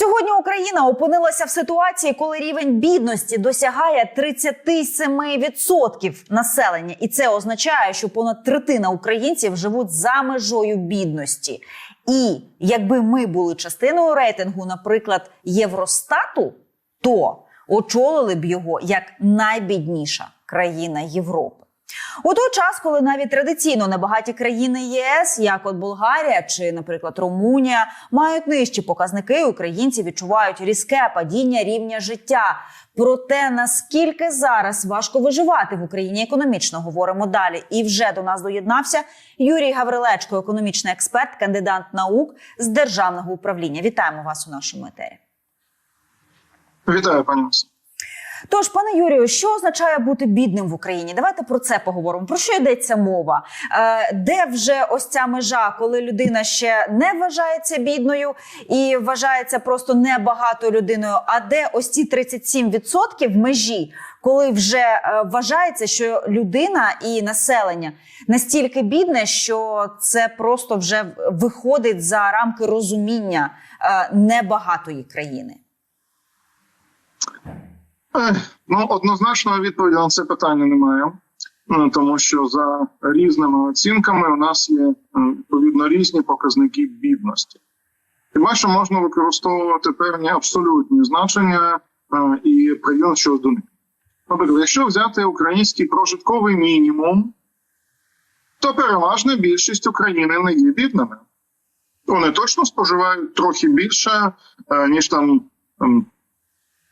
Сьогодні Україна опинилася в ситуації, коли рівень бідності досягає 37% населення, і це означає, що понад третина українців живуть за межою бідності. І якби ми були частиною рейтингу, наприклад, Євростату, то очолили б його як найбідніша країна Європи. У той час, коли навіть традиційно небагаті країни ЄС, як от Болгарія чи, наприклад, Румунія, мають нижчі показники, українці відчувають різке падіння рівня життя. Про те, наскільки зараз важко виживати в Україні економічно, говоримо далі. І вже до нас доєднався Юрій Гаврилечко, економічний експерт, кандидат наук з державного управління. Вітаємо вас у нашому етері. Вітаю, пані Масо. Тож, пане Юрію, що означає бути бідним в Україні? Давайте про це поговоримо. Про що йдеться мова? Е, де вже ось ця межа, коли людина ще не вважається бідною і вважається просто небагатою людиною? А де ось ці 37% межі, коли вже е, вважається, що людина і населення настільки бідне, що це просто вже виходить за рамки розуміння е, небагатої країни? Ну, однозначної відповіді на це питання немає, Ну, тому що за різними оцінками у нас є відповідно різні показники бідності. Хіба що можна використовувати певні абсолютні значення і приділ щодо них. Наприклад, якщо взяти український прожитковий мінімум, то переважна більшість України не є бідними. Вони точно споживають трохи більше, ніж там.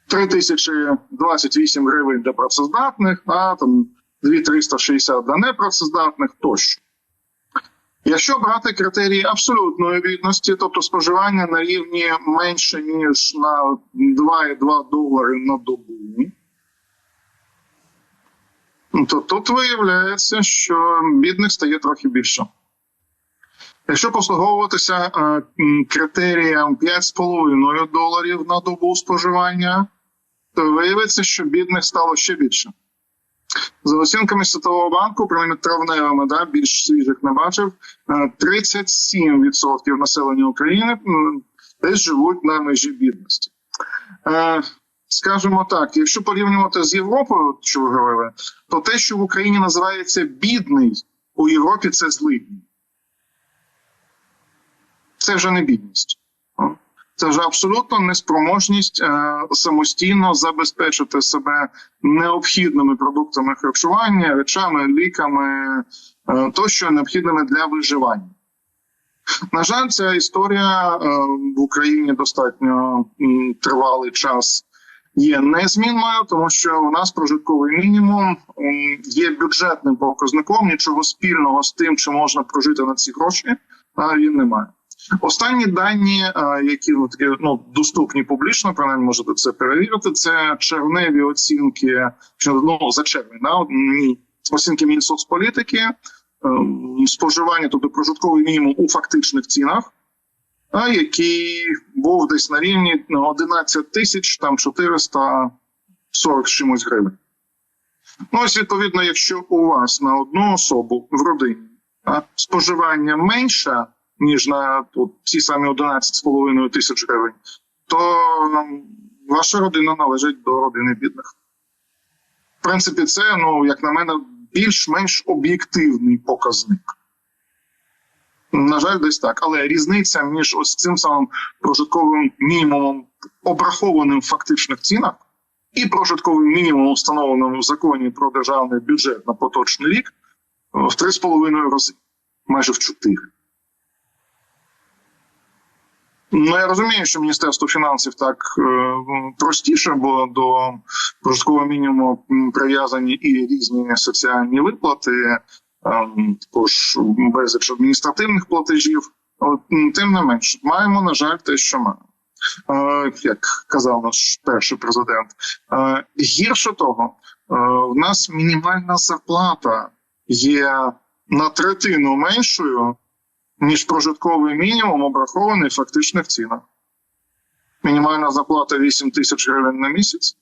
3028 гривень для працездатних, а там 2360 для непрацездатних тощо. Якщо брати критерії абсолютної бідності, тобто споживання на рівні менше, ніж на 2,2 долари на добу, то тут виявляється, що бідних стає трохи більше. Якщо послуговуватися е, критеріям 5,5 доларів на добу споживання, то виявиться, що бідних стало ще більше. За оцінками Світового банку, принаймні травневими, да, більш свіжих не бачив, 37% населення України десь живуть на межі бідності. Е, скажімо так, якщо порівнювати з Європою, що ви говорили, то те, що в Україні називається бідний, у Європі це злидні. Це вже не бідність. Це вже абсолютно неспроможність е, самостійно забезпечити себе необхідними продуктами харчування, речами, ліками е, тощо необхідними для виживання. На жаль, ця історія е, в Україні достатньо тривалий час є незмінною, тому що у нас прожитковий мінімум є бюджетним показником, нічого спільного з тим, чи можна прожити на ці гроші, він немає. Останні дані, які ну, ну доступні публічно, принаймні можете це перевірити. Це червневі оцінки ну, за червень, да, оцінки Мінсоцполітики, ем, споживання, тобто прожитковий мінімум у фактичних цінах, а який був десь на рівні 11 тисяч там 440 з чимось гривень. Ну, ось відповідно, якщо у вас на одну особу в родині споживання менше ніж на от, ці самі 11,5 тисяч гривень, то ваша родина належить до родини бідних. В принципі, це, ну, як на мене, більш-менш об'єктивний показник. На жаль, десь так. Але різниця між ось цим самим прожитковим мінімумом, обрахованим в фактичних цінах, і прожитковим мінімумом, встановленим в законі про державний бюджет на поточний рік, в 3,5 рази, майже в 4. Ну, я розумію, що Міністерство фінансів так е, простіше, бо до прожиткового мінімуму прив'язані і різні соціальні виплати, е, також безліч адміністративних платежів. Тим не менш, маємо, на жаль, те, що маємо. Е, як казав наш перший президент, е, гірше того, е, в нас мінімальна зарплата є на третину меншою ніж прожитковий мінімум обрахований в фактичних цінах. Мінімальна зарплата 8 тисяч гривень на місяць,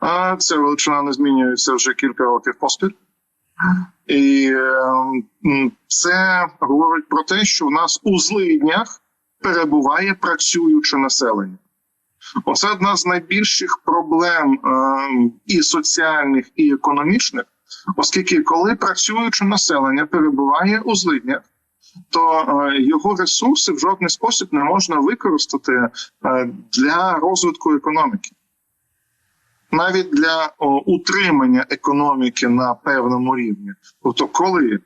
а ця величина не змінюється вже кілька років поспіль. І це говорить про те, що в нас у злиднях перебуває працююче населення. Оце одна з найбільших проблем е, і соціальних, і економічних, оскільки коли працююче населення перебуває у злиднях, то е, його ресурси в жодний спосіб не можна використати е, для розвитку економіки. Навіть для о, утримання економіки на певному рівні. Тобто, коли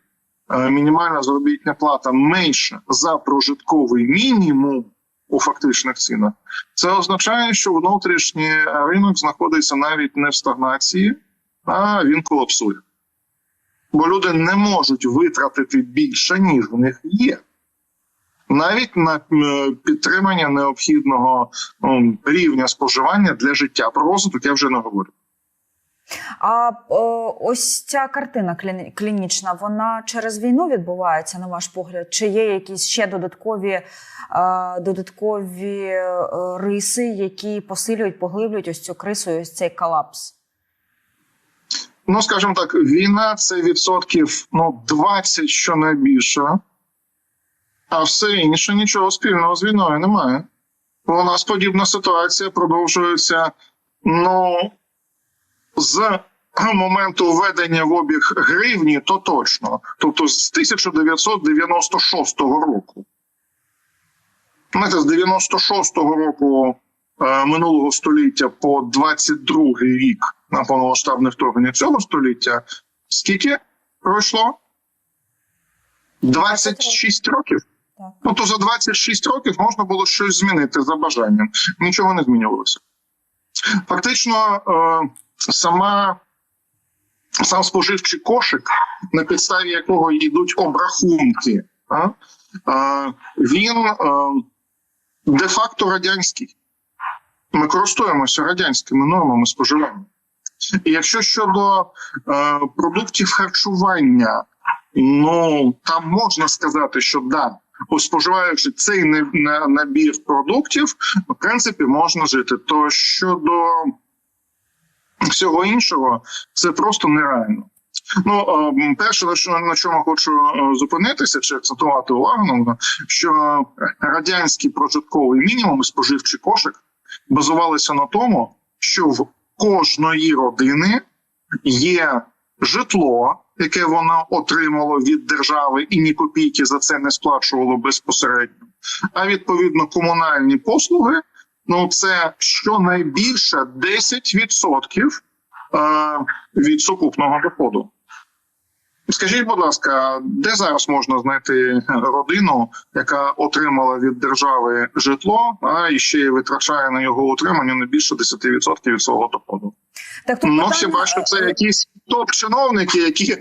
е, мінімальна заробітна плата менша за прожитковий мінімум у фактичних цінах, це означає, що внутрішній ринок знаходиться навіть не в стагнації, а він колапсує. Бо люди не можуть витратити більше, ніж в них є. Навіть на е, підтримання необхідного м, рівня споживання для життя. Про розвиток я вже не говорю. А е, ось ця картина кліні- клінічна, вона через війну відбувається, на ваш погляд? Чи є якісь ще додаткові, е, додаткові е, риси, які посилюють, поглиблюють ось цю крису, ось цей колапс? Ну, скажімо так, війна це відсотків ну, 20 щонайбільше, а все інше нічого спільного з війною немає. У нас подібна ситуація продовжується ну, з моменту введення в обіг гривні, то точно. Тобто з 1996 року. Знаєте, з 96-го року минулого століття по 22-й рік на повномасштабне вторгнення цього століття. Скільки пройшло? 26 років. Ну то за 26 років можна було щось змінити за бажанням. Нічого не змінювалося. Фактично, е, сама. Сам споживчий кошик, на підставі якого йдуть обрахунки, а, е, він е, де-факто радянський. Ми користуємося радянськими нормами споживання. І якщо щодо е, продуктів харчування, ну там можна сказати, що да, споживаючи цей набір продуктів, в принципі, можна жити. То щодо всього іншого, це просто нереально. Ну, е, перше, на чому хочу е, зупинитися чи акцентувати увагу, що радянський прожитковий мінімум і споживчий кошик базувалися на тому, що в кожної родини є житло, яке воно отримало від держави, і ні копійки за це не сплачувало безпосередньо. А відповідно комунальні послуги. Ну, це щонайбільше 10% е, від сукупного доходу. Скажіть, будь ласка, де зараз можна знайти родину, яка отримала від держави житло, а і ще й витрачає на його утримання не більше 10% від свого доходу? Так, тут Ну, питання, хіба що це е, якісь топ-чиновники, які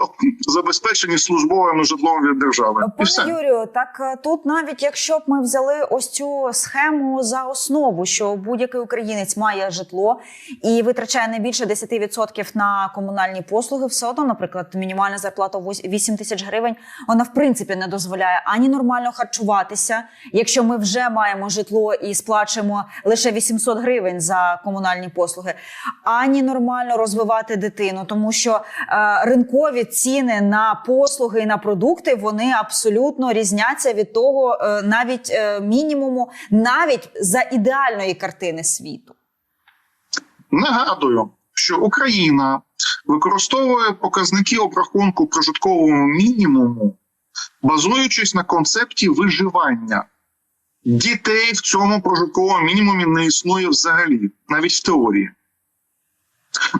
забезпечені службовим житлом від держави. Пане. Юрію, так е, тут навіть якщо б ми взяли ось цю схему за основу, що будь-який українець має житло і витрачає не більше 10% на комунальні послуги, все одно, наприклад, мінімальна зарплата вось- 8 тисяч гривень, вона в принципі не дозволяє ані нормально харчуватися, якщо ми вже маємо житло і сплачуємо лише 800 гривень за комунальні послуги, ані нормально розвивати дитину, тому що е, ринкові ціни на послуги і на продукти вони абсолютно різняться від того, е, навіть е, мінімуму, навіть за ідеальної картини світу. Нагадую, що Україна використовує показники обрахунку прожиткового мінімуму, базуючись на концепті виживання. Дітей в цьому прожитковому мінімумі не існує взагалі, навіть в теорії.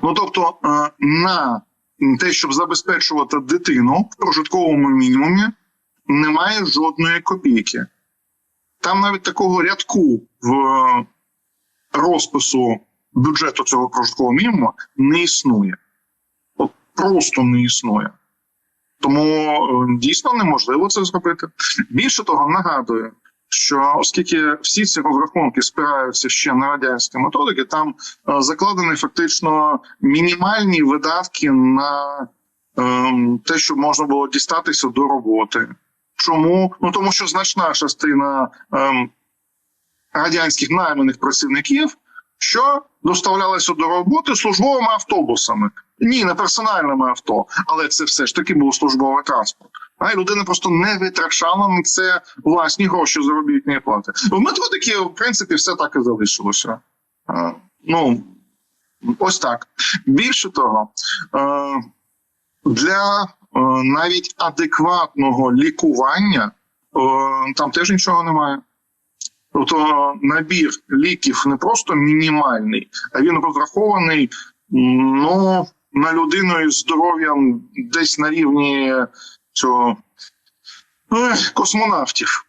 Ну тобто, е, на те, щоб забезпечувати дитину в прожитковому мінімумі, немає жодної копійки. Там навіть такого рядку в е, розпису бюджету цього прожиткового мінімуму не існує. От просто не існує. Тому е, дійсно неможливо це зробити. Більше того, нагадую, що оскільки всі ці розрахунки спираються ще на радянські методики, там е, закладені фактично мінімальні видатки на ем, те, щоб можна було дістатися до роботи. Чому? Ну тому що значна частина ем, радянських найманих працівників, що доставлялися до роботи службовими автобусами. Ні, не персональними авто, але це все ж таки був службовий транспорт. А людина просто не витрачала на це власні гроші заробітної плати. В методики, в принципі, все так і залишилося. Ну ось так. Більше того, для навіть адекватного лікування там теж нічого немає. Тобто набір ліків не просто мінімальний, а він розрахований ну, на людину із здоров'ям десь на рівні цього ех, космонавтів.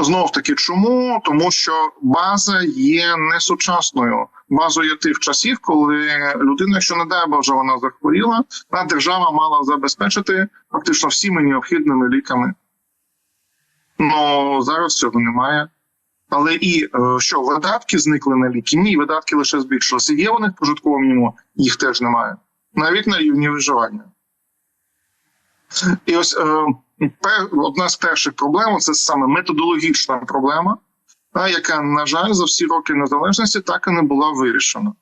Знов таки, чому? Тому що база є не сучасною. База є тих часів, коли людина, якщо не дай Боже, вона захворіла, та держава мала забезпечити фактично всіми необхідними ліками. Ну зараз цього немає. Але і е, що видатки зникли на ліки? Ні, видатки лише збільшилися. Є вони в прожитковому мінімумі? Їх теж немає. Навіть на рівні виживання. І ось е, одна з перших проблем це саме методологічна проблема, яка, на жаль, за всі роки незалежності так і не була вирішена.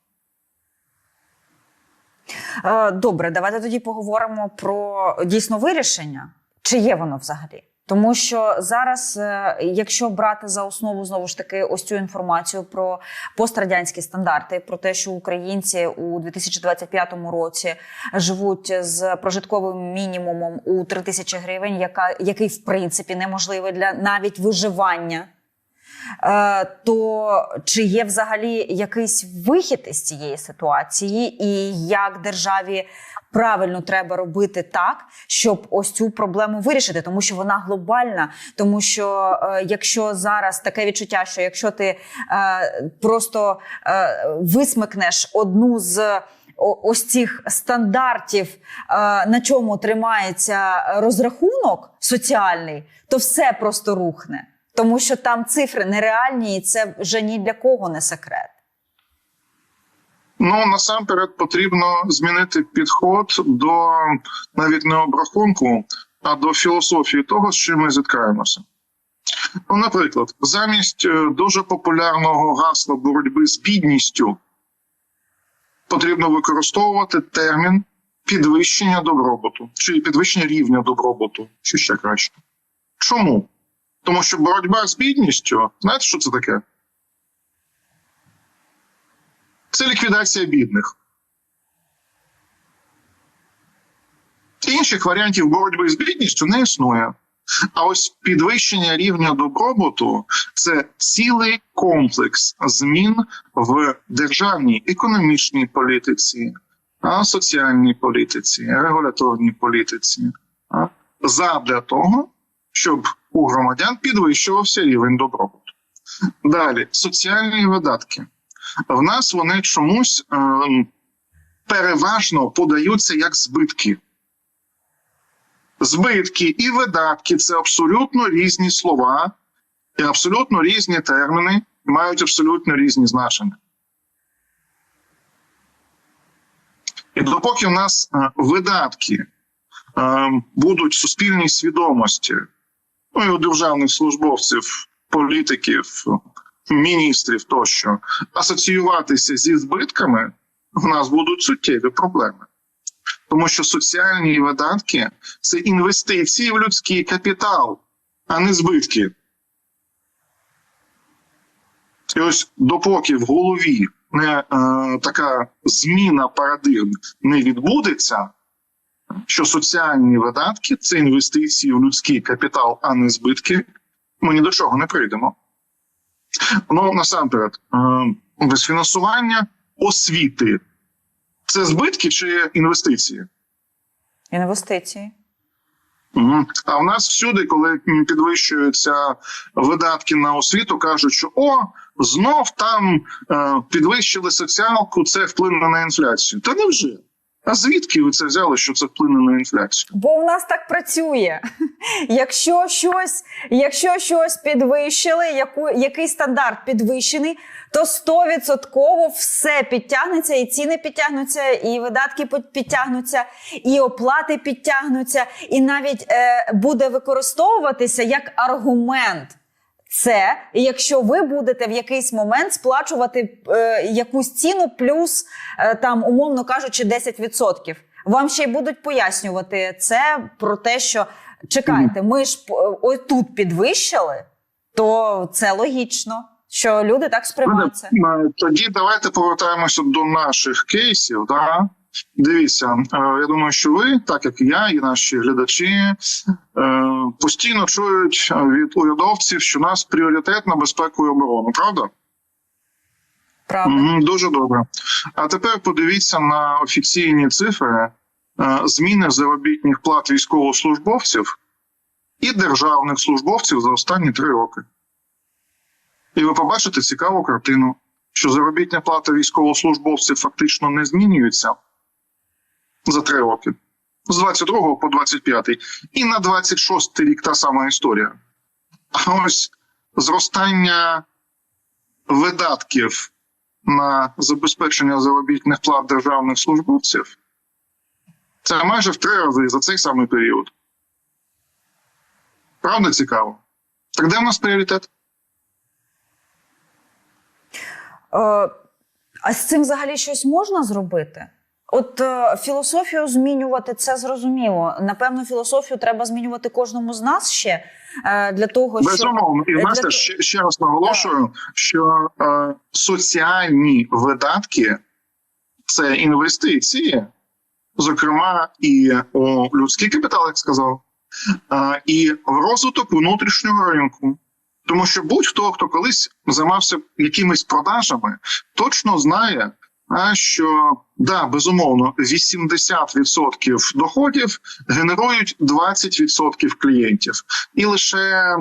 Е, Добре, давайте тоді поговоримо про дійсно вирішення. Чи є воно взагалі? Тому що зараз, е, якщо брати за основу знову ж таки ось цю інформацію про пострадянські стандарти, про те, що українці у 2025 році живуть з прожитковим мінімумом у 3 тисячі гривень, яка який в принципі неможливий для навіть виживання. Е, то чи є взагалі якийсь вихід із цієї ситуації, і як державі правильно треба робити так, щоб ось цю проблему вирішити, тому що вона глобальна. Тому що е, якщо зараз таке відчуття, що якщо ти е, просто е, висмикнеш одну з ось цих стандартів, е, на чому тримається розрахунок соціальний, то все просто рухне. Тому що там цифри нереальні, і це вже ні для кого не секрет. Ну насамперед потрібно змінити підход до навіть не обрахунку, а до філософії того, з чим ми зіткаємося. Ну, наприклад, замість е, дуже популярного гасла боротьби з бідністю потрібно використовувати термін підвищення добробуту чи підвищення рівня добробуту, чи ще краще. Чому? Тому що боротьба з бідністю, знаєте, що це таке? Це ліквідація бідних. Інших варіантів боротьби з бідністю не існує. А ось підвищення рівня добробуту це цілий комплекс змін в державній економічній політиці, соціальній політиці, регуляторній політиці, задля того, щоб у громадян підвищувався рівень добробуту. Далі соціальні видатки. В нас вони чомусь е, переважно подаються як збитки. Збитки і видатки це абсолютно різні слова і абсолютно різні терміни, і мають абсолютно різні значення. І допоки в нас е, видатки е, будуть в суспільній свідомості, ну і у державних службовців, політиків, міністрів тощо, асоціюватися зі збитками, в нас будуть суттєві проблеми. Тому що соціальні видатки це інвестиції в людський капітал, а не збитки. І ось допоки в голові не е, така зміна парадигм не відбудеться, що соціальні видатки це інвестиції в людський капітал, а не збитки, ми ні до чого не прийдемо. Ну насамперед, без фінансування освіти це збитки чи інвестиції? Інвестиції. А в нас всюди, коли підвищуються видатки на освіту, кажуть, що о, знов там е, підвищили соціалку, це вплине на інфляцію. Та невже? А звідки ви це взяли, що це вплине на інфляцію? Бо у нас так працює. Якщо щось, якщо щось підвищили, яку, який стандарт підвищений, то 100% все підтягнеться, і ціни підтягнуться, і видатки підтягнуться, і оплати підтягнуться, і навіть е, буде використовуватися як аргумент. Це якщо ви будете в якийсь момент сплачувати е, якусь ціну плюс е, там, умовно кажучи, 10%. Вам ще й будуть пояснювати це про те, що чекайте, ми ж п- ось тут підвищили, то це логічно, що люди так сприймають це. Е, Тоді давайте повертаємося до наших кейсів. Да? Дивіться, е, я думаю, що ви, так як і я, і наші глядачі, е, постійно чують від урядовців, що у нас пріоритет на безпеку і оборону, правда? Правда. Дуже добре. А тепер подивіться на офіційні цифри е, зміни заробітних плат військовослужбовців і державних службовців за останні три роки. І ви побачите цікаву картину, що заробітня плата військовослужбовців фактично не змінюється за три роки. З 22 по 25. І на 26 рік та сама історія. А ось зростання видатків на забезпечення заробітних плат державних службовців це майже в три рази за цей самий період. Правда цікаво? Так де в нас пріоритет? Е, а з цим взагалі щось можна зробити? От е, філософію змінювати це зрозуміло. Напевно, філософію треба змінювати кожному з нас ще е, для того, щоб Безумовно, і для знаєте, того- ще, ще раз наголошую, що е, соціальні видатки це інвестиції, зокрема, і у людський капітал, як сказав, е, і в розвиток внутрішнього ринку. Тому що будь-хто, хто колись займався якимись продажами, точно знає, що да, безумовно, 80% доходів генерують 20% клієнтів, і лише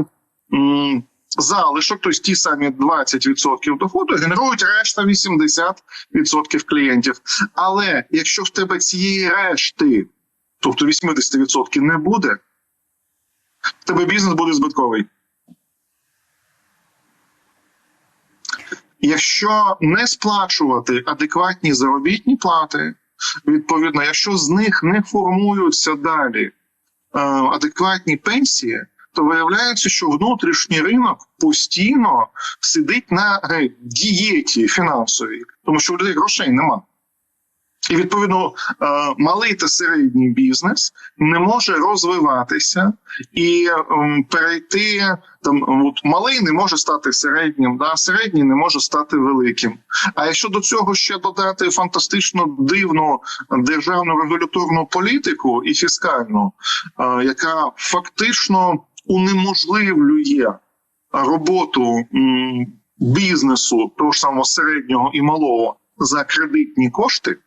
м, залишок, тобто ті самі 20% доходу, генерують решта 80% клієнтів. Але якщо в тебе цієї решти, тобто 80% не буде, в тебе бізнес буде збитковий. Якщо не сплачувати адекватні заробітні плати, відповідно, якщо з них не формуються далі е, адекватні пенсії, то виявляється, що внутрішній ринок постійно сидить на е, дієті фінансовій, тому що у людей грошей нема. І відповідно е, малий та середній бізнес не може розвиватися і ем, перейти там. От малий не може стати середнім, да середній не може стати великим. А якщо до цього ще додати фантастично дивну державну регуляторну політику і фіскальну, е, яка фактично унеможливлює роботу бізнесу, того ж самого середнього і малого за кредитні кошти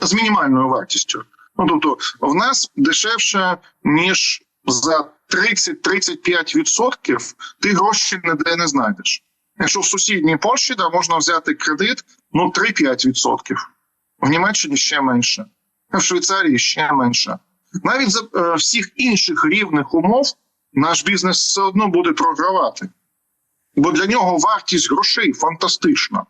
з мінімальною вартістю. Ну тобто, в нас дешевше ніж за 30-35% ти гроші ніде не знайдеш. Якщо в сусідній Польщі да, можна взяти кредит ну 3-5%. В Німеччині ще менше, в Швейцарії ще менше. Навіть за е, всіх інших рівних умов наш бізнес все одно буде програвати. Бо для нього вартість грошей фантастична.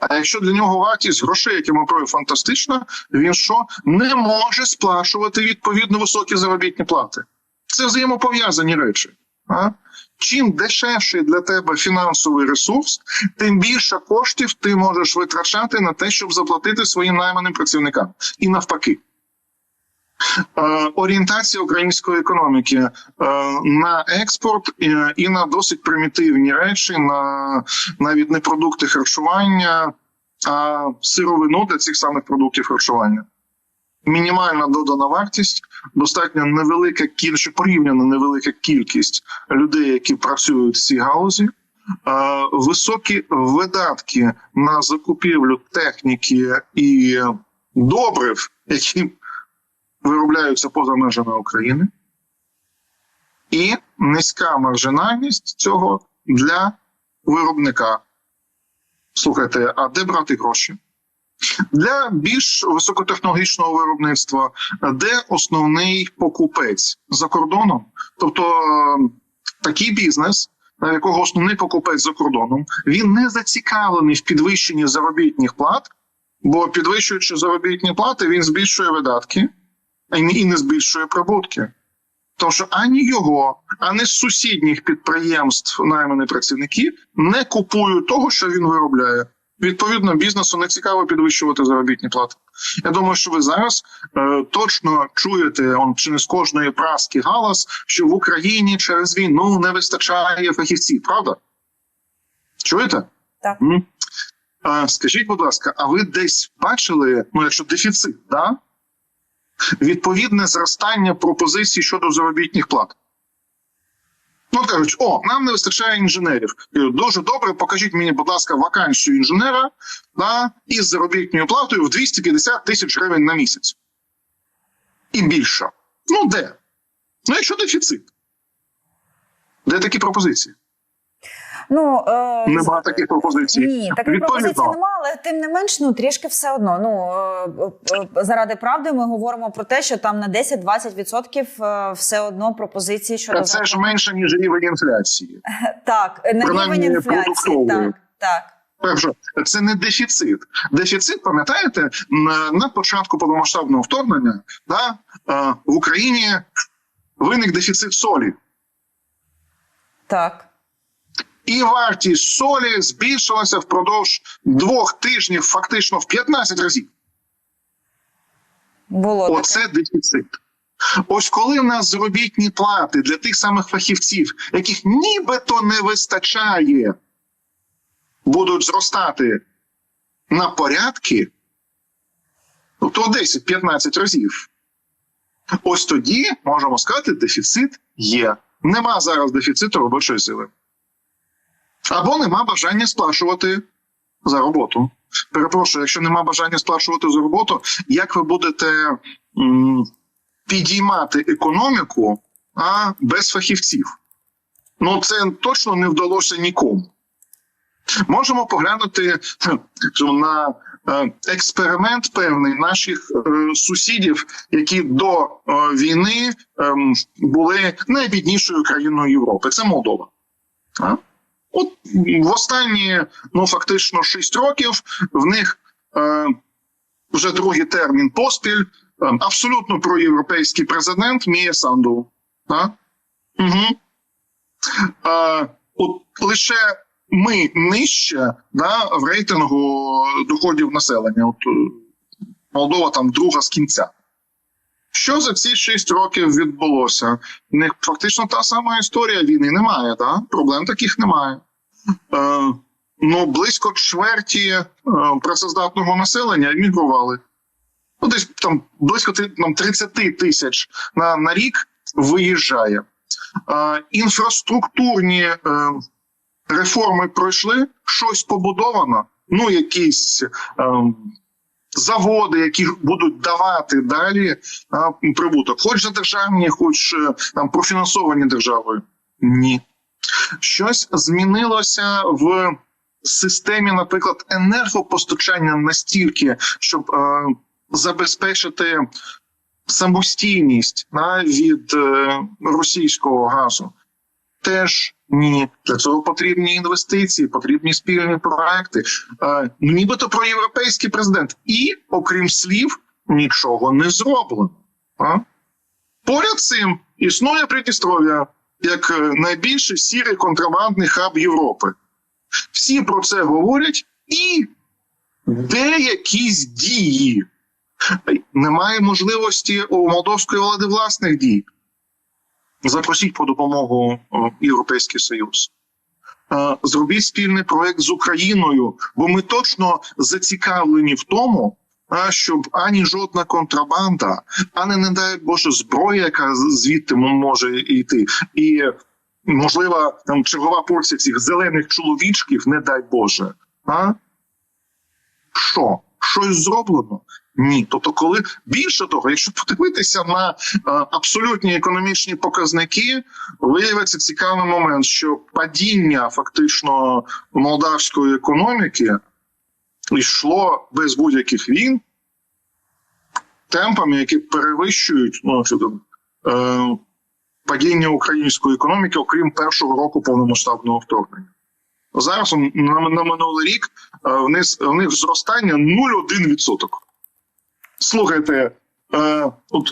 А якщо для нього вартість грошей, які ми про фантастична, він що не може сплачувати відповідно високі заробітні плати. Це взаємопов'язані речі. А? Чим дешевший для тебе фінансовий ресурс, тим більше коштів ти можеш витрачати на те, щоб заплатити своїм найманим працівникам. І навпаки. Е, орієнтація української економіки е, на експорт е, і на досить примітивні речі, на навіть не продукти харчування, а сировину для цих самих продуктів харчування. Мінімальна додана вартість, достатньо невелика кількість, порівняно невелика кількість людей, які працюють в цій галузі. Високі видатки на закупівлю техніки і добрив, які виробляються поза межами України, і низька маржинальність цього для виробника. Слухайте, а де брати гроші? Для більш високотехнологічного виробництва, де основний покупець за кордоном, тобто такий бізнес, на якого основний покупець за кордоном, він не зацікавлений в підвищенні заробітних плат, бо підвищуючи заробітні плати, він збільшує видатки і не збільшує прибутки. Тому що ані його, ані з сусідніх підприємств наймані працівники не купують того, що він виробляє. Відповідно, бізнесу не цікаво підвищувати заробітні плати. Я думаю, що ви зараз е, точно чуєте он чи не з кожної праски галас, що в Україні через війну не вистачає фахівців, правда? Чуєте? Так. М? А, скажіть, будь ласка, а ви десь бачили, ну якщо дефіцит, да? Відповідне зростання пропозицій щодо заробітних плат? Ну, кажуть, о, нам не вистачає інженерів. Дуже добре, покажіть мені, будь ласка, вакансію інженера да, із заробітною платою в 250 тисяч гривень на місяць. І більше. Ну, де? Ну, якщо дефіцит. Де такі пропозиції? Ну е, Нема таких пропозицій. Ні, таких Відповідно. пропозицій немає, але тим не менш, ну трішки все одно. Ну е, е, заради правди, ми говоримо про те, що там на 10-20% е, все одно пропозиції щодо це ж менше, ніж рівень інфляції. так на принаймні, рівень інфляції. Так, так. Перше, це не дефіцит. Дефіцит, пам'ятаєте, на, початку повномасштабного вторгнення да, е, в Україні виник дефіцит солі. Так. І вартість солі збільшилася впродовж двох тижнів, фактично в 15 разів. Було таке. Оце дефіцит. Ось коли в нас заробітні плати для тих самих фахівців, яких нібито не вистачає, будуть зростати на порядки, ну, то 10-15 разів. Ось тоді можемо сказати, дефіцит є. Нема зараз дефіциту робочої сили. Або нема бажання сплачувати за роботу. Перепрошую, якщо нема бажання сплачувати за роботу, як ви будете м, підіймати економіку а без фахівців? Ну це точно не вдалося нікому. Можемо поглянути на е, експеримент певний наших е, сусідів, які до е, війни ем, були найбіднішою країною Європи. Це Молдова. От в останні, ну фактично, 6 років в них е, вже другий термін поспіль. е, Абсолютно проєвропейський президент Мія Санду. А? Угу. Е, от лише ми нижче да, в рейтингу доходів населення. От е, Молдова там друга з кінця. Що за ці 6 років відбулося? В них фактично та сама історія війни немає, да? проблем таких немає. Е, ну, близько чверті е, працездатного населення емігрували. Ну, десь там близько там, 30 тисяч на, на рік виїжджає. Е, інфраструктурні е, реформи пройшли, щось побудовано, ну, якісь. Е, заводи, які будуть давати далі а, прибуток, хоч за державні, хоч е, там профінансовані державою. Ні. Щось змінилося в системі, наприклад, енергопостачання настільки, щоб е, забезпечити самостійність да, від е, російського газу. Теж ні, для цього потрібні інвестиції, потрібні спільні проекти. Е, нібито про європейський президент. І, окрім слів, нічого не зроблено. А? Поряд цим існує Придністров'я як е, найбільший сірий контрабандний хаб Європи. Всі про це говорять, і де якісь дії. Немає можливості у молдовської влади власних дій. Запросіть по допомогу Європейський Союз. Е, Зробіть спільний проект з Україною, бо ми точно зацікавлені в тому, щоб ані жодна контрабанда, ані, не дай Боже, зброя, яка звідти може йти, і можливо там чергова порція цих зелених чоловічків, не дай Боже. А? Що? Щось зроблено? Ні. Тобто, коли більше того, якщо подивитися на е, абсолютні економічні показники, виявиться цікавий момент, що падіння фактично молдавської економіки йшло без будь-яких війн темпами, які перевищують ну, е, падіння української економіки, окрім першого року повномасштабного вторгнення. Зараз на, на минулий рік е, в них, в них зростання 0,1%. Слухайте, е, от,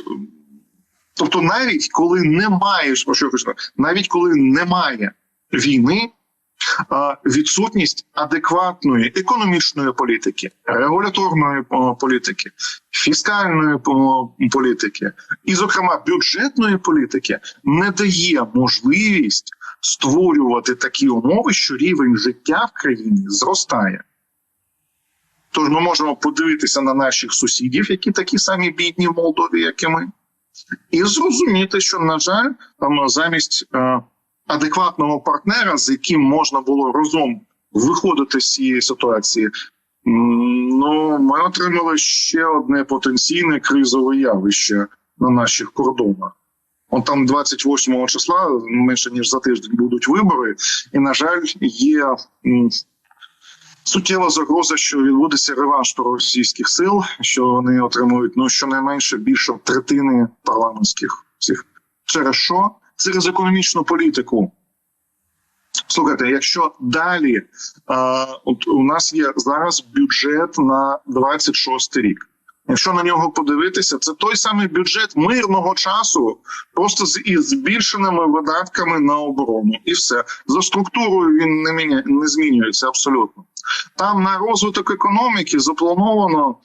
тобто, навіть коли немає, що сказати, навіть коли немає війни, е, відсутність адекватної економічної політики, регуляторної політики, фіскальної політики, і, зокрема, бюджетної політики не дає можливість створювати такі умови, що рівень життя в країні зростає. Тож ми можемо подивитися на наших сусідів, які такі самі бідні в Молдові, як і ми, і зрозуміти, що, на жаль, там замість е, адекватного партнера, з яким можна було разом виходити з цієї ситуації, ну ми отримали ще одне потенційне кризове явище на наших кордонах. От там 28 числа, менше ніж за тиждень, будуть вибори, і на жаль, є суттєва загроза, що відбудеться реванш російських сил, що вони отримують ну щонайменше більше третини парламентських цих. Через що? Через економічну політику. Слухайте, якщо далі е, от у нас є зараз бюджет на 26 рік. Якщо на нього подивитися, це той самий бюджет мирного часу, просто з із збільшеними видатками на оборону, і все за структурою він не міня не змінюється абсолютно. Там на розвиток економіки заплановано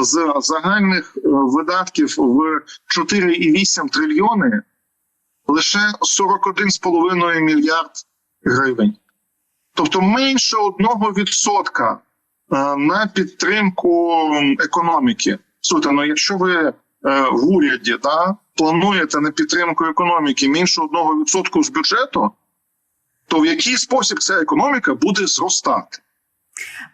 з загальних е, видатків в 4,8 трильйони лише 41,5 мільярд гривень. Тобто менше одного відсотка е, на підтримку економіки. Слухайте, ну якщо ви е, в уряді да, плануєте на підтримку економіки менше одного відсотку з бюджету, то в який спосіб ця економіка буде зростати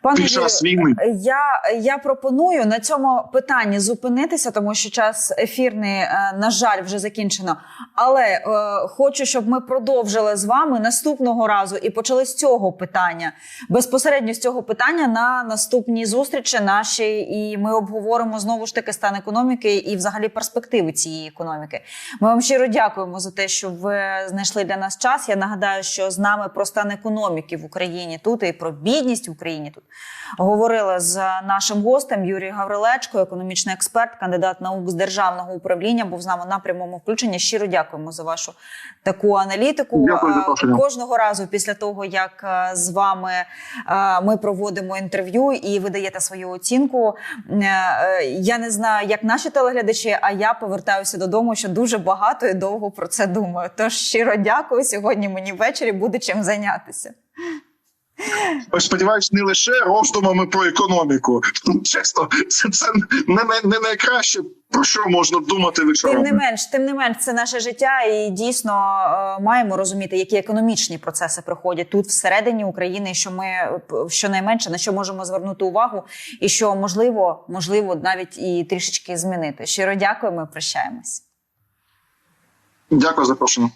Пане війни? Я, я пропоную на цьому питанні зупинитися, тому що час ефірний, е, на жаль, вже закінчено. Але е, хочу, щоб ми продовжили з вами наступного разу і почали з цього питання. Безпосередньо з цього питання на наступній зустрічі нашій, і ми обговоримо знову ж таки стан економіки і, взагалі, перспективи цієї економіки. Ми вам щиро дякуємо за те, що ви знайшли для нас час. Я нагадаю, що з нами про стан економіки в Україні тут і про бідність в Україні тут говорили з нашим гостем Юрій Гаврилечко, економічний експерт, кандидат наук з державного управління. Був з нами на прямому включенні. Щиро дякуємо за вашу таку аналітику. Дякую за. Кожного разу після того, як е, з вами е, ми проводимо інтерв'ю і ви даєте свою оцінку. е, Я не знаю, як наші телеглядачі, а я повертаюся додому, що дуже багато і довго про це думаю. Тож щиро дякую. Сьогодні мені ввечері буде чим зайнятися. Ось сподіваюсь, не лише роздумами про економіку. Чесно, це, це не, не найкраще про що можна думати Тим не менш, тим не менш, це наше життя, і дійсно е, маємо розуміти, які економічні процеси проходять тут всередині України, що ми щонайменше на що можемо звернути увагу, і що можливо, можливо, навіть і трішечки змінити. Щиро дякуємо, прощаємось. Дякую за запрошення.